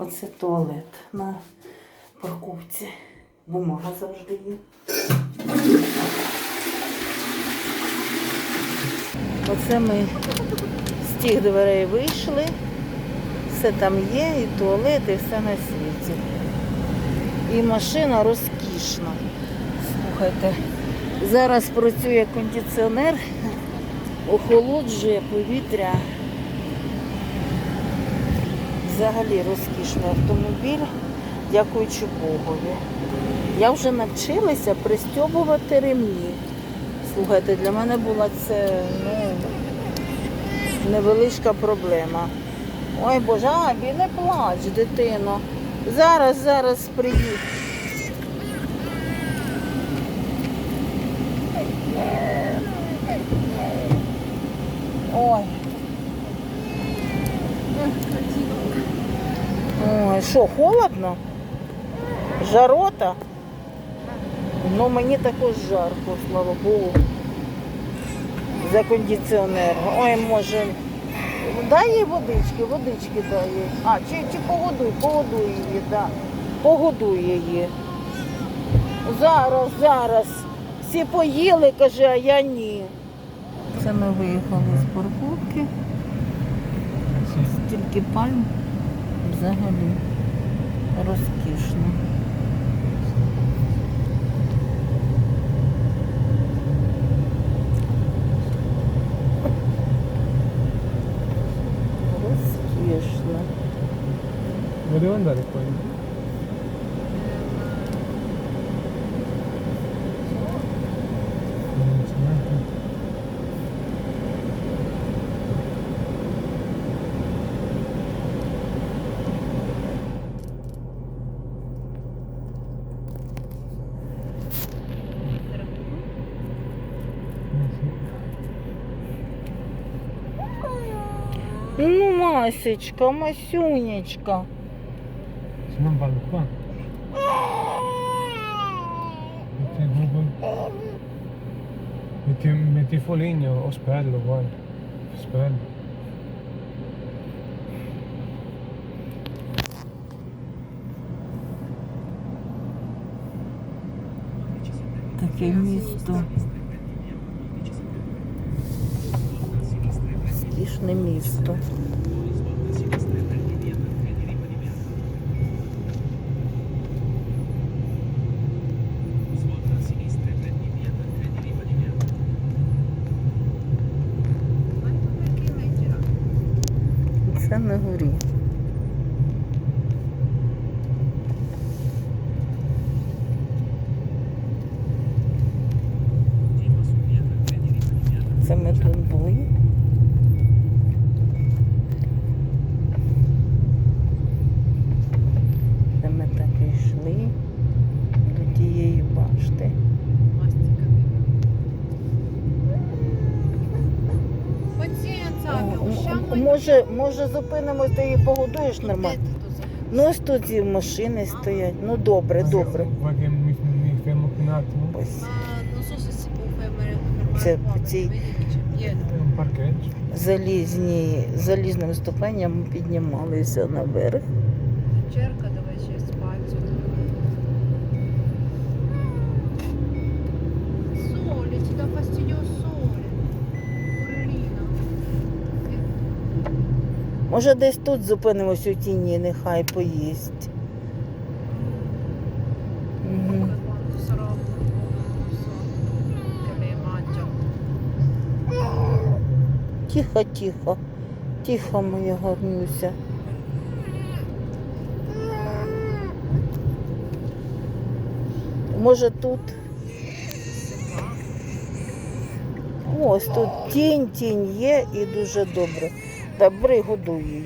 Оце туалет на парковці. Бумага завжди є. Оце ми з тих дверей вийшли. Все там є, і туалет, і все на світі. І машина розкішна. Слухайте, зараз працює кондиціонер, охолоджує повітря. Взагалі розкішний автомобіль, дякуючи Богові. Я вже навчилася пристьобувати ремні. Слухайте, для мене була це ну, невеличка проблема. Ой Боже, Абі, не плач, дитино. Зараз, зараз приїдь. Ой. Ой, що, холодно? Жарота? Ну мені також жарко, слава Богу. За кондиціонер. Ой, може. Дай їй водички, водички дай їй. А, чи, чи погодуй, погодуй її, да. Погодуй її. Зараз, зараз. Всі поїли, каже, а я ні. Це ми виїхали з парковки. Стільки пальм взагалі розкішно. Розкішно. Volevo andare poi. Ну, Масечка, Масюнечка. Vanno qua. Metti Google. Metti, metti Foligno o Spello, guarda. Spello. Таке місто. Скішне місто. Це на горі. Це ми тут були. Може, може зупинимось, ти її погодуєш нормально? Ну ось тут і машини стоять. Ну добре, добре. Vuoi по цій fermo залізним un піднімалися Ось Може, десь тут зупинимось у тіні, нехай поїсть. Mangia. Тихо, тихо, тихо, моя гарнюся. Може тут. Ось тут тінь, тінь є і дуже добре. Добре, годуй її.